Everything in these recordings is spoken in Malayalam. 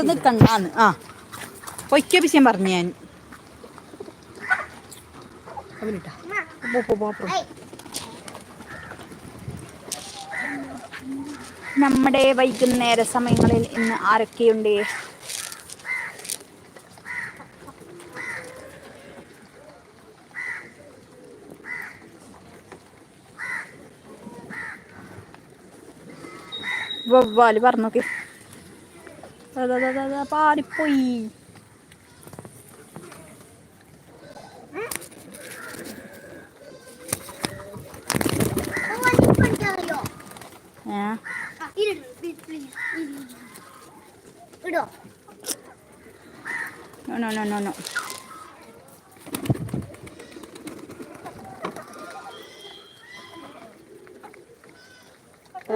കൊണ്ട് നിൽക്കണ്ടാന്ന് ആ. പൊയ്ക്ക വിഷയം പറഞ്ഞു ഞാൻ. നമ്മുടെ വൈകുന്നേര സമയങ്ങളിൽ ഇന്ന് ആരൊക്കെയുണ്ട്? വവ്വാൽ പറഞ്ഞോക്കെ. പാടിപ്പോയി. ഇടോ. നോ നോ നോ നോ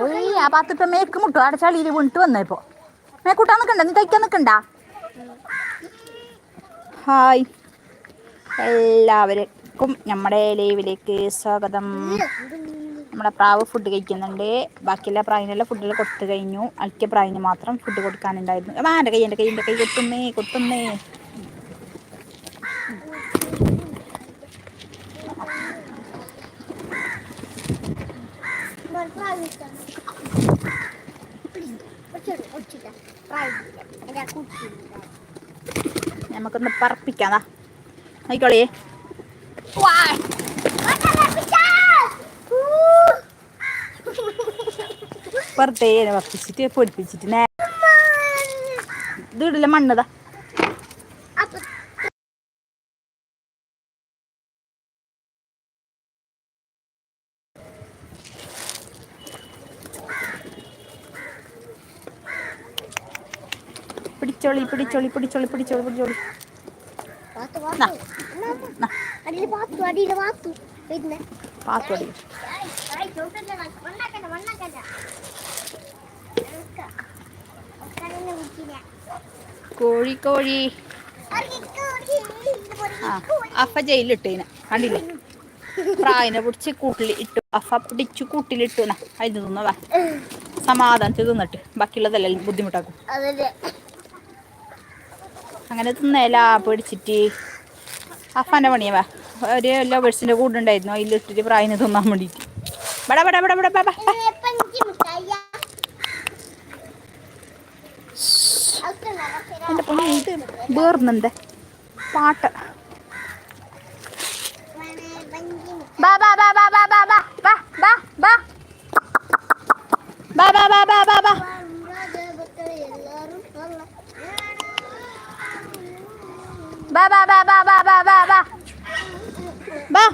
ഓയ് ആ പാത്രത്തെ മേക്ക് മുട്ടു. അടച്ചാളിയിൽ വീണിട്ട് വന്നേപ്പോ ഇപ്പോ മേക്കൂട്ടാൻ നിൽക്കണ്ട നീ തയ്ക്കാൻ നിൽക്കണ്ട ഹായ്. എല്ലാവർക്കും നമ്മുടെ ലൈവിലേക്ക് സ്വാഗതം. നമ്മുടെ പ്രാവ് ഫുഡ് കഴിക്കുന്നുണ്ട്. ബാക്കിയുള്ള പ്രാവിനെല്ലാം ഫുഡിൽ കൊടുത്തു കഴിഞ്ഞു. അൽക്കിയ പ്രാവിന് മാത്രം ഫുഡ് കൊടുക്കാനുണ്ടായിരുന്നു. ആ എന്റെ കൈ എന്റെ കൈ എന്റെ കൈ കൊത്തുന്നേ കൊത്തുന്നേ. നമുക്കൊന്ന് പറപ്പിക്കാം ആയിക്കോളേ വെറുതെ പറപ്പിച്ചിട്ട് പൊടിപ്പിച്ചിട്ട്. ഇത് ഇടില്ല മണ്ണതാ ഒളി പിടിച്ച് ഒളി പിടിച്ച് ഒളി കോഴി കോഴി. ആ അഫ ജയിലിട്ടേനെ. കണ്ടില്ലേ? പ്രായനെ പിടിച്ച് കൂട്ടിലിട്ടു അഫ പിടിച്ച് കൂട്ടിലിട്ടുന അതിന് തിന്നതാ സമാധാനത്തിൽ തിന്നിട്ട്. ബാക്കിയുള്ളതല്ലേ ബുദ്ധിമുട്ടാക്കും. അങ്ങനെ തിന്നേല പേടിച്ചിട്ട് അഫാന്റെ വാ ഒരു എല്ലാ ലവേഴ്സിന്റെ കൂടുണ്ടായിരുന്നു അതിലിട്ടിട്ട് പ്രായനെ തിന്നാൻ വേണ്ടിയിട്ട് ബട ബട ബട ബട ബട. എന്റെ പണി ഇത് വേർന്നുണ്ട് പാട്ട് ബാ ബാ ബാ ബാ ബാ ബാ ബാ ബാ ബാ ബാ ബാ ബാ ബാ ബാ ബാ Ba ba ba ba ba ba ba ba. Ba.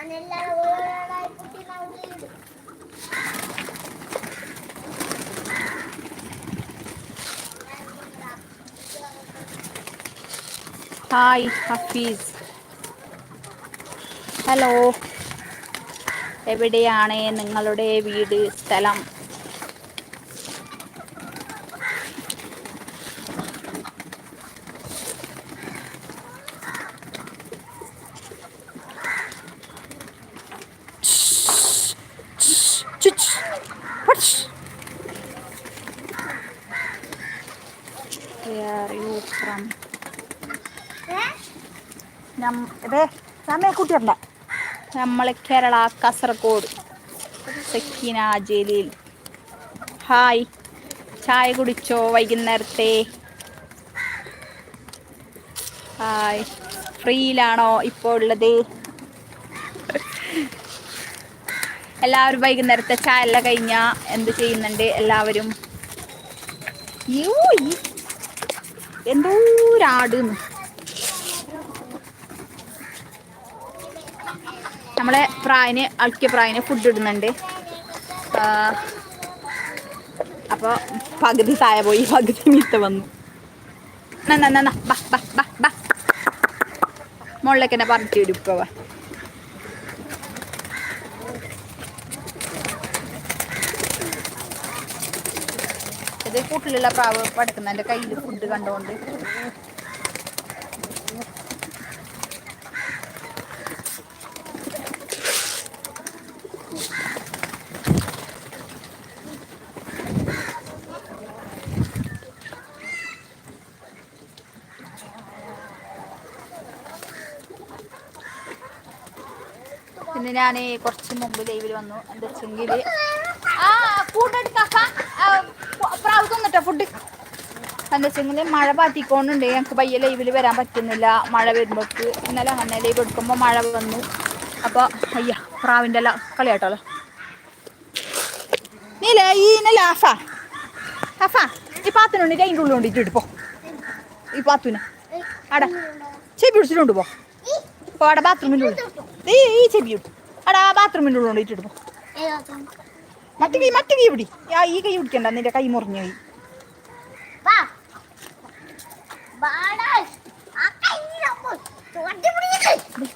ಅದೆಲ್ಲ ಓಡಾಡಿ ನಾವು ഹായ് ഹഫീസ് ഹലോ എവിടെയാണ് നിങ്ങളുടെ വീട് സ്ഥലം? അതെ സമയ കേരള കാസർഗോഡ് സക്കീന ജലീൽ. ഹായ്. ചായ കുടിച്ചോ വൈകുന്നേരത്തെ? ഹായ്. ഫ്രീയിലാണോ ഇപ്പോൾ ഉള്ളത്? എല്ലാവരും വൈകുന്നേരത്തെ ചായ എല്ലാം കഴിഞ്ഞ എന്ത് ചെയ്യുന്നുണ്ട് എല്ലാവരും? എന്തോ ഈ എന്തോ ഒരാടുന്നു നമ്മളെ പ്രായന് അൾക്കിയ പ്രായന് ഫുഡ് ഇടുന്നുണ്ട് അപ്പോൾ പകുതി സായ പോയി പകുതി മീത്ത വന്നു. മുകളിലേക്ക് തന്നെ പറഞ്ഞിട്ട് വരും. ഇത് കൂട്ടിലുള്ള പ്രാവ് പടക്കുന്ന എന്റെ കയ്യിൽ ഫുഡ് കണ്ടുകൊണ്ട് ഞാൻ കുറച്ച് മുമ്പ് ലൈവിൽ വന്നു. എന്താ വെച്ചെങ്കിൽ ആ കൂട്ടെടുക്കാക്ക പ്രാവശ്യം ഫുഡ് എന്താ വെച്ചെങ്കിൽ മഴ പാത്തിക്കൊണ്ടുണ്ട് ഞങ്ങൾക്ക് പയ്യെ ലൈവിൽ വരാൻ പറ്റുന്നില്ല. മഴ വരുമ്പോൾക്ക് ഇന്നലെ അങ്ങനെ ലൈവ് എടുക്കുമ്പോൾ മഴ വന്നു. അപ്പോൾ അയ്യ പ്രാവിന്റെ എല്ലാം കളിയാട്ടോ നീലേ ഈ ഇന്നലെ അഫാ അഫാ ഈ പാത്തിനുണ്ട് അതിന്റെ ഉള്ളിൽ കൊണ്ടിട്ട് പോ. ഈ പാത്തുനെ. അട ചെവി പിടിച്ചിട്ടുണ്ട് പോ. പോ അവിടെ ബാത്റൂമിന്റെ ഉള്ളിൽ. ഈ ചെവി ഇട്ടു അടാ ബാത്റൂമിന്റെ ഉള്ളിൽ ഇട്ടിടും മറ്റു കൈ മറ്റു കൈ പിടി. ആ ഈ കൈ പിടിക്കണ്ട നിന്റെ കൈ മുറിഞ്ഞു പോയി.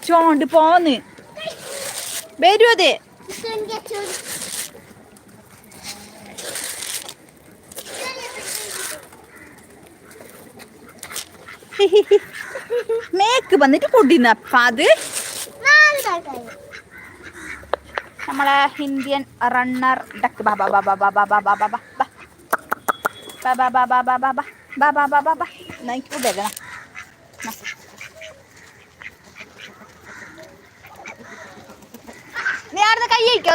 ചോണ്ട് പോന്ന്. വരൂ അത്. മേക്ക് വന്നിട്ട് പൊടിന്നപ്പ അത്. നമ്മളെ ഇന്ത്യൻ റണ്ണർ ഡക്ക് ബാ നീ കൈ അയക്കോ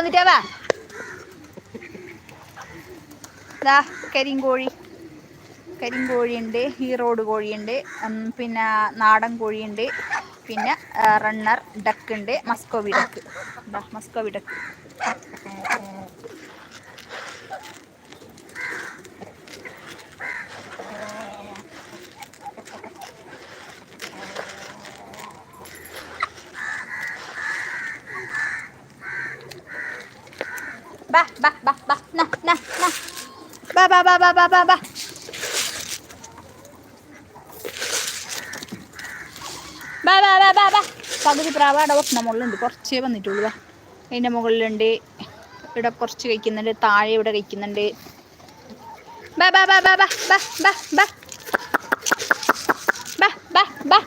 കരിങ്കോഴി കരിങ്കോഴിയുണ്ട് ഈറോഡ് കോഴിയുണ്ട് പിന്നെ നാടൻ കോഴിയുണ്ട് പിന്നെ റണ്ണർ ഡക്ക് ഉണ്ട് മസ്കോവി ഡക്ക് മസ്കോവി ഡക്ക് ബാ ബാ ബാ ബാ ബാ ബാ ബാ ബാ ബാ ബാ ബാ ബാ ബാ പകുതി പ്രാവാട വെക്കുന്ന മുകളിലുണ്ട്. കുറച്ചേ വന്നിട്ടുള്ളൂ അതിന്റെ മുകളിലുണ്ട്. ഇവിടെ കുറച്ച് കഴിക്കുന്നുണ്ട്. താഴെ ഇവിടെ കഴിക്കുന്നുണ്ട്. ബാ ബാ ബാ ബാ ബാ ബാ ബാ ബാ. ബാ ബാ ബാ.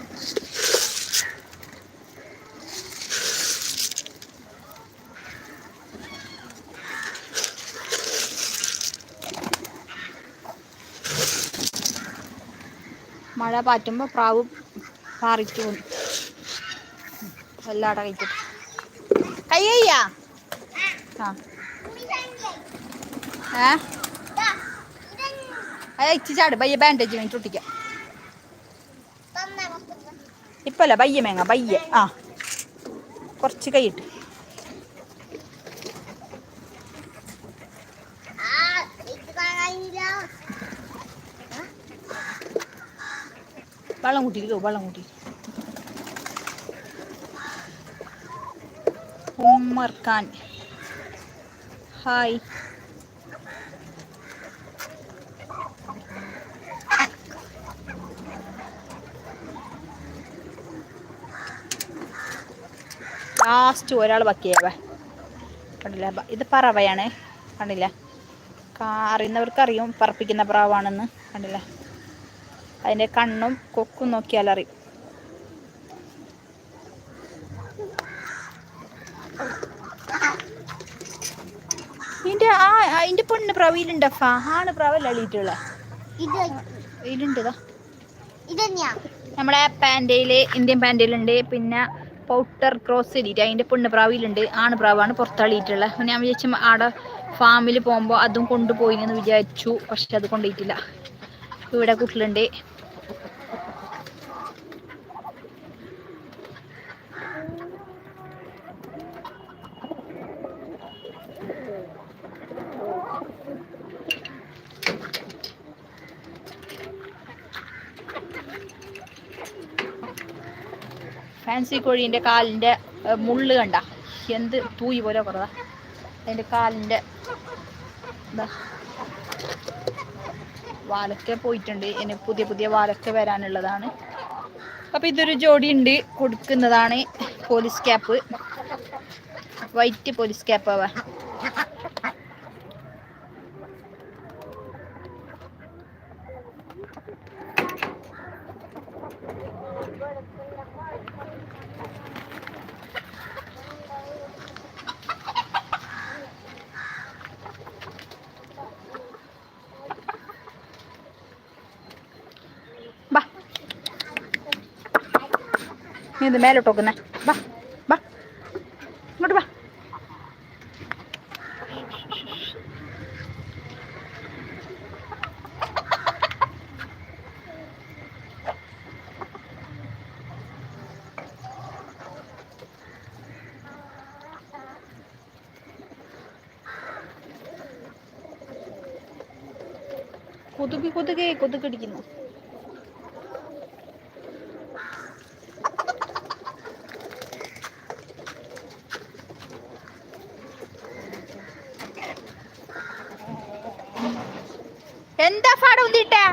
മഴ പാറ്റുമ്പോൾ പ്രാവ് പാറിച്ചു പോകുന്നു എല്ലാടെ കഴിക്കട്ടെ കൈ കയ്യാ? ആ. ഏ? അത് ഇച്ചി ചാട്. ബയ്യ ബാൻഡേജ് വേണ്ടി ഒട്ടിക്കാം. ഇപ്പല്ല പയ്യ മേങ്ങ പയ്യ ആ. കുറച്ച് കൈയിട്ട് വെള്ളം കൂട്ടിയിരിക്കോ വെള്ളം കൂട്ടി ഉമ്മർ ഖാൻ ഹായ്. ലാസ്റ്റ് ഒരാൾ ബാക്കിയാവേ. കണ്ടില്ല? ഇത് പറവയാണ്. കണ്ടില്ല? അറിയുന്നവർക്ക് അറിയും പറപ്പിക്കുന്ന പ്രാവാണെന്ന്. കണ്ടില്ല? അതിന്റെ കണ്ണും കൊക്കും നോക്കിയാൽ അറിയും ആ അതിന്റെ പെണ്ണ് പ്രാവിയിലുണ്ട് അഫ ആണ് പ്രാവല്ല അളിയിട്ടുള്ള. ഇത് ഇതിലുണ്ട് പാന്റയിൽ ഇന്ത്യൻ പാന്റയിലുണ്ട് പിന്നെ പൗട്ടർ ക്രോസ് എലിയിട്ട് അതിന്റെ പൊണ്ണ് പ്രാവിലുണ്ട് ആണ് പ്രാവാണ് പുറത്തളിയിട്ടുള്ളത് അപ്പം ഞാൻ വിചാരിച്ചു ആടെ ഫാമിൽ പോകുമ്പോൾ അതും കൊണ്ടുപോയി എന്ന് വിചാരിച്ചു. പക്ഷെ അത് കൊണ്ടുപോയിട്ടില്ല. ഇവിടെ കുട്ടിലുണ്ട് ഫാൻസി കോഴീന്റെ കാലിന്റെ മുള്ള് കണ്ട. എന്ത് തൂയി പോലെ കുറവാ. അതിന്റെ കാലിന്റെ വാലൊക്കെ പോയിട്ടുണ്ട്. ഇനി പുതിയ പുതിയ വാലൊക്കെ വരാനുള്ളതാണ്. അപ്പം ഇതൊരു ജോഡി ഉണ്ട്. കൊടുക്കുന്നതാണ് police cap. White police cap നീ ഇത് മേലോട്ട് നോക്കുന്നേ ബാ ബാ ഇങ്ങോട്ട് ബാ കൊതുക് കൊതുകേ കൊതുക് എന്താ ഫാട ഉന്തിട്ടേ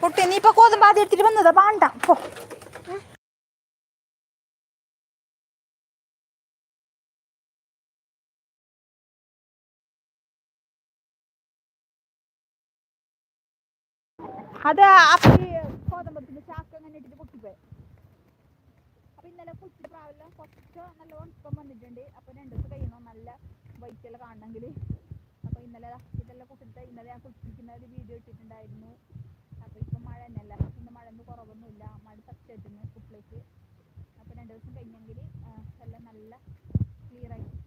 കുട്ടി നീ ഇപ്പൊ കോതും ആദ്യം എടുത്തിട്ട് വന്നതാ? പാണ്ട പോ. അത് അപ്പി കോതമ്പത്തിന്റെ ചാക്ക് അങ്ങനെ ഇട്ടിട്ട് പൊട്ടിപ്പോയി. അപ്പൊ ഇന്നലെ കുളിച്ചിട്ട് പ്രാവില്ല കുറച്ച് നല്ല ഉണക്കം വന്നിട്ടുണ്ട്. അപ്പൊ രണ്ടു ദിവസം കഴിയണം നല്ല വൈറ്റെല്ലാം കാണണമെങ്കിൽ. അപ്പൊ ഇന്നലെ ഇതെല്ലാം കുട്ടിട്ട് ഇന്നലെ ഞാൻ കുളിപ്പിക്കുന്ന ഒരു വീഡിയോ ഇട്ടിട്ടുണ്ടായിരുന്നു. അപ്പൊ ഇപ്പൊ മഴ തന്നെയല്ല. മഴ ഒന്നും കുറവൊന്നുമില്ല. മഴ സത്യായിട്ടുണ്ട് കുട്ടിലേക്ക് അപ്പൊ രണ്ടു ദിവസം കഴിഞ്ഞെങ്കിൽ എല്ലാം നല്ല ക്ലിയർ ആയിട്ട്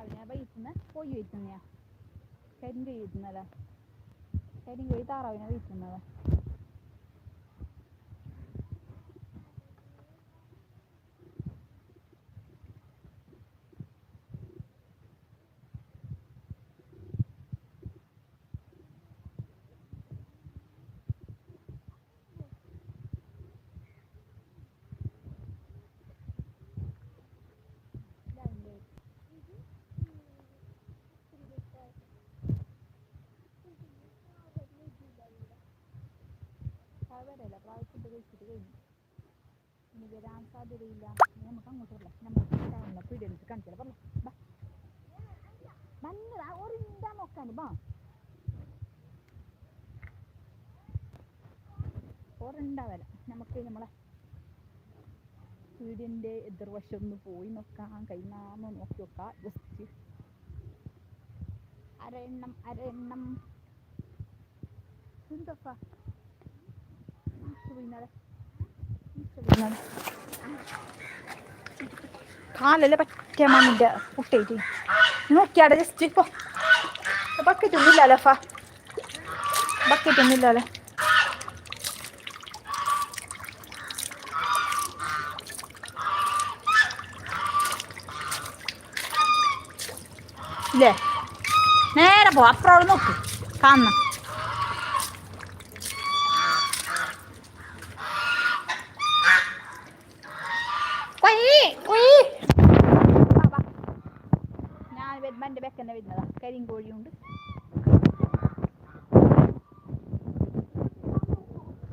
രാവിലെ അപ്പം വീട്ടിന്ന് കോഴി വീട്ടുന്നയാ കരിന്റെ വീട്ടുന്നല്ലേ കരിങ്കോഴി താറാവിനെ വീട്ടുന്നതാ അത്താഴ ഫുഡ് കഴിച്ചിട്ട് നമുക്ക് ഒരു നോക്കാൻ ബാ നമുക്ക് നമ്മളെ വീടിന്റെ എതിർവശം ഒന്ന് പോയി നോക്കാം കൈനാമ നോക്കി നോക്കാം ജസ്റ്റ് അരെണ്ണം എണ്ണം അര കാലല്ലേ പറ്റിയ മണ്ണിന്റെ പുട്ടേറ്റ് നോക്കിയാടെ ജസ്റ്റ് ഇപ്പൊ ബക്കറ്റ് ഒന്നും ഇല്ലല്ലോ ഫാ. ബക്കറ്റ് ഒന്നും ഇല്ലല്ലോ ഇല്ലേ? നേരെ പോ അപ്പുറം നോക്ക്. കാണുന്ന കരിങ്കോഴിയുണ്ട്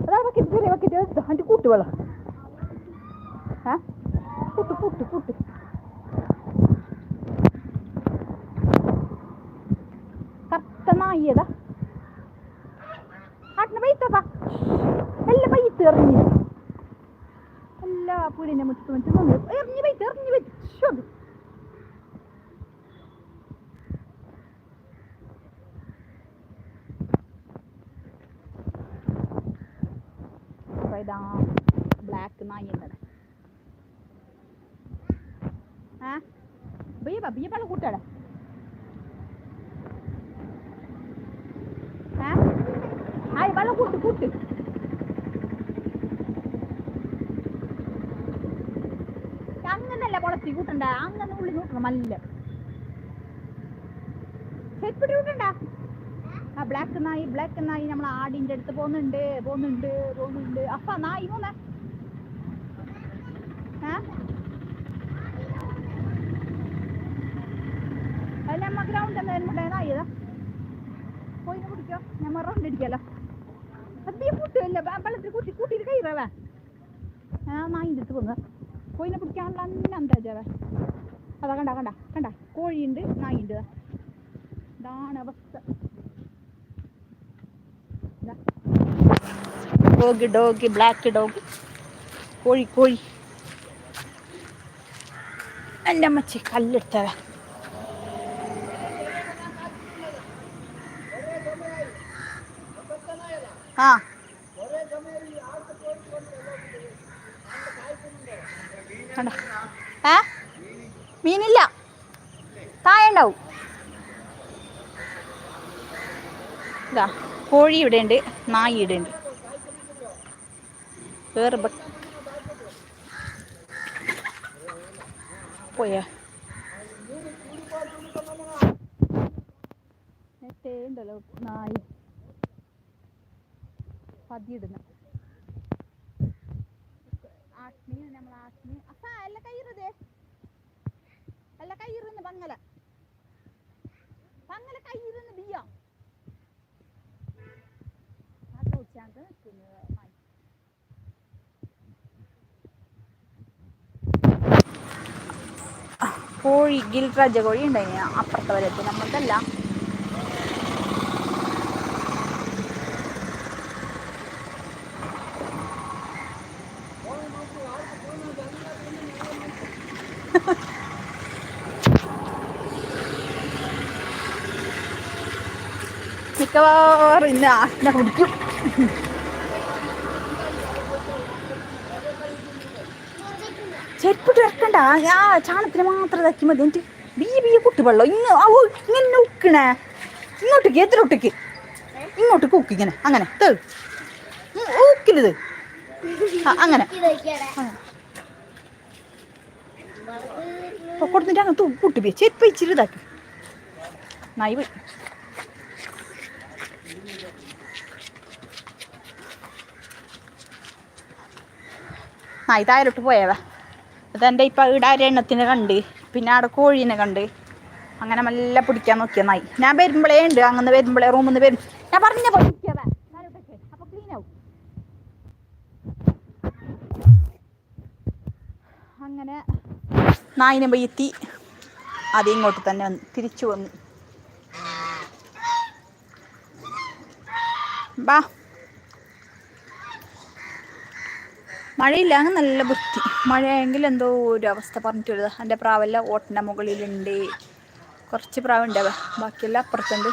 അതാ ബക്കറ്റ് ചെറിയ കൂട്ട് വെള്ളം പുട്ട് പുട്ട് കൂട്ട് കറുത്ത നായിയതാ ആട്ടിന് എല്ലാം പൈത്ത് എല്ലാ പുലിനെ മുറ്റത്ത് മുറ്റത്ത് എറിഞ്ഞ് പൈത്ത് എറിഞ്ഞ് പൈത്ത് ശോഭ അപ്പൊ ഇതാ ബ്ലാക്ക് നായിണ്ടത് ആ ബയ്യ ബയ്യ പല കൂട്ടാടാ ആ കൂട്ട് കൂട്ട്. അങ്ങനല്ല പൊളത്തി കൂട്ടണ്ട. അങ്ങനെ ഉള്ളി നോക്കണം നല്ല. ചെരുപ്പിട്ട് കൂട്ടണ്ട? ആ ബ്ലാക്ക് നായി ബ്ലാക്ക് നായി നമ്മൾ ആടിന്റെ അടുത്ത് പോകുന്നുണ്ട് പോകുന്നുണ്ട് പോകുന്നുണ്ട്. അപ്പ നായി പോന്നെ ആ? അത് നമ്മ ഗ്രൗണ്ട് എന്തായാലും ഉണ്ടായ നായിതാ പോയി കുടിക്കോ. ഞാൻ റൗണ്ട് അടിക്കാലോ അത് കൂട്ടുമല്ല വെള്ളത്തിൽ കൂട്ടി കൂട്ടിയിട്ട് കയറവേ ആ നായിന്റെ അടുത്ത് പോന്ന്. കോയിനെ പിടിക്കാനുള്ള അതാ കണ്ട കണ്ട കണ്ട. കോഴിയുണ്ട് നായിണ്ട്. ഇതാണ് അവസ്ഥ. Dog dog black dog. കോഴി കോഴി. എന്റെ അമ്മച്ചി കല്ലെടുത്തവേ ആ. കണ്ടോ? മീനില്ല. താഴെ ഉണ്ടാവും കോഴി ഇവിടെ ഉണ്ട് നായി ഇവിടെ ഉണ്ട് വേറെ പോയാ? ഉണ്ടല്ലോ നായി. പതിയിടുന്ന. ആഷ്മി നമ്മൾ ആഷ്മി അപ്പ അല്ല കയ്യിറതേ അല്ല കയ്യിറുന്ന് പങ്ങല. പങ്ങല കയ്യിറുന്ന് ബിയ്യ. ചോദിച്ചാണ്ട് കോഴി ഗിൽരാജ കോഴി ഉണ്ടായിന് അപ്പുറത്തെ വരെ നമ്മൾക്കല്ല മിക്കവാറും ഇന്ന് കുടിക്കും. ചെരുപ്പിട്ട് വെക്കണ്ട. ആ ചാണത്തിന് മാത്രം ഇതാക്കി മതി. എന്നിട്ട് ബീ ബീ കുട്ടിവെള്ളം ഇങ്ങ് ഓ ഇങ്ങനെ ഉക്കണേ ഇങ്ങോട്ടേക്ക് എതിരോട്ടേക്ക് ഇങ്ങോട്ട് കൂക്ക് ഇങ്ങനെ. അങ്ങനെ തേ ഊക്കിലിത്. അങ്ങനെ. കൊടുത്തിട്ട് അങ്ങനെ തൂ കൂട്ടി ചെരുപ്പ് ഇച്ചിരി ഇതാക്കി. നായി പോയി. നായി താഴോട്ട് പോയവാ? അതെന്റെ ഇപ്പം ഈടാരി എണ്ണത്തിന് കണ്ട്? പിന്നെ അവിടെ കോഴീനെ കണ്ട്? അങ്ങനെ മെല്ലെ പിടിക്കാൻ നോക്കിയ നായി ഞാൻ വരുമ്പോഴേ ഉണ്ട്. അങ്ങനെ വരുമ്പോഴേ റൂമിൽ നിന്ന് വരും. ഞാൻ പറഞ്ഞ പോലെ ഇരിക്കാവേ. താഴോട്ടേക്ക്. അപ്പൊ ക്ലീൻ അങ്ങനെ നായിനെ പോയി എത്തി ആദ്യം ഇങ്ങോട്ട് തന്നെ വന്ന് തിരിച്ചു വന്നു. ബാ. മഴയില്ല അങ്ങ് നല്ല ബുദ്ധി മഴയെങ്കിൽ എന്തോ ഒരു അവസ്ഥ പറഞ്ഞിട്ട് വരുന്നത് എന്റെ പ്രാവെല്ലാം ഓട്ടിന്റെ മുകളിലുണ്ട്. കുറച്ച് പ്രാവുണ്ട് അവ. ബാക്കിയെല്ലാം അപ്പുറത്തുണ്ട്.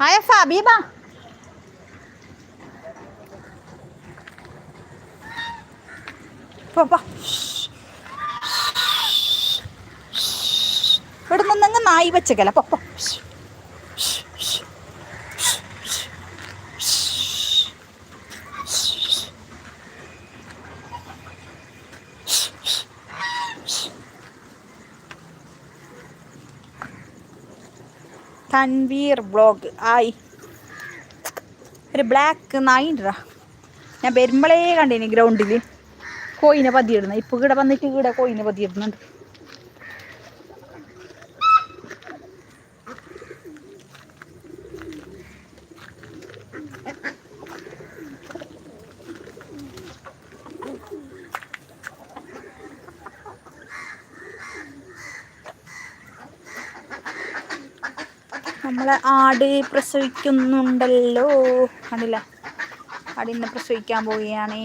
ആയ പോ ഇവിടെ നിന്നങ്ങ് നായി വെച്ചക്കല കല പോ. തൻവീർ ബ്ലോഗ് ആയി. ഒരു ബ്ലാക്ക് നായിണ്ടാ ഞാൻ വരുമ്പളേ കണ്ടീനി ഗ്രൗണ്ടിൽ കോയിനെ പതിയിടുന്നത് ഇപ്പം ഇവിടെ വന്നിട്ട് ഇവിടെ കോയിനെ പതിയിടുന്നുണ്ട്. നമ്മളെ ആട് പ്രസവിക്കുന്നുണ്ടല്ലോ. കണ്ടില്ല. ആടിനെ പ്രസവിക്കാൻ പോവുകയാണ്.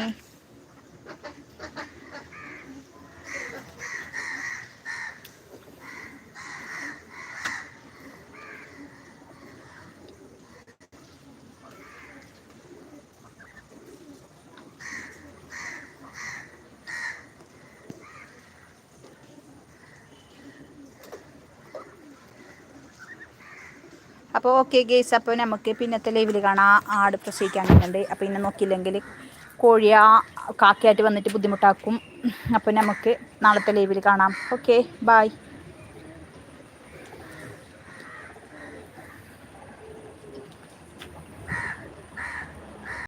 അപ്പോൾ ഓക്കെ ഗേസ് അപ്പോൾ നമുക്ക് പിന്നത്തെ ലൈവിൽ കാണാം. ആട് പ്രസവിക്കാൻ വരുന്നുണ്ട് അപ്പോൾ ഇന്നെ നോക്കിയില്ലെങ്കിൽ കോഴിയ കാക്കയായിട്ട് വന്നിട്ട് ബുദ്ധിമുട്ടാക്കും. അപ്പോൾ നമുക്ക് നാളത്തെ ലൈവിൽ കാണാം. Okay bye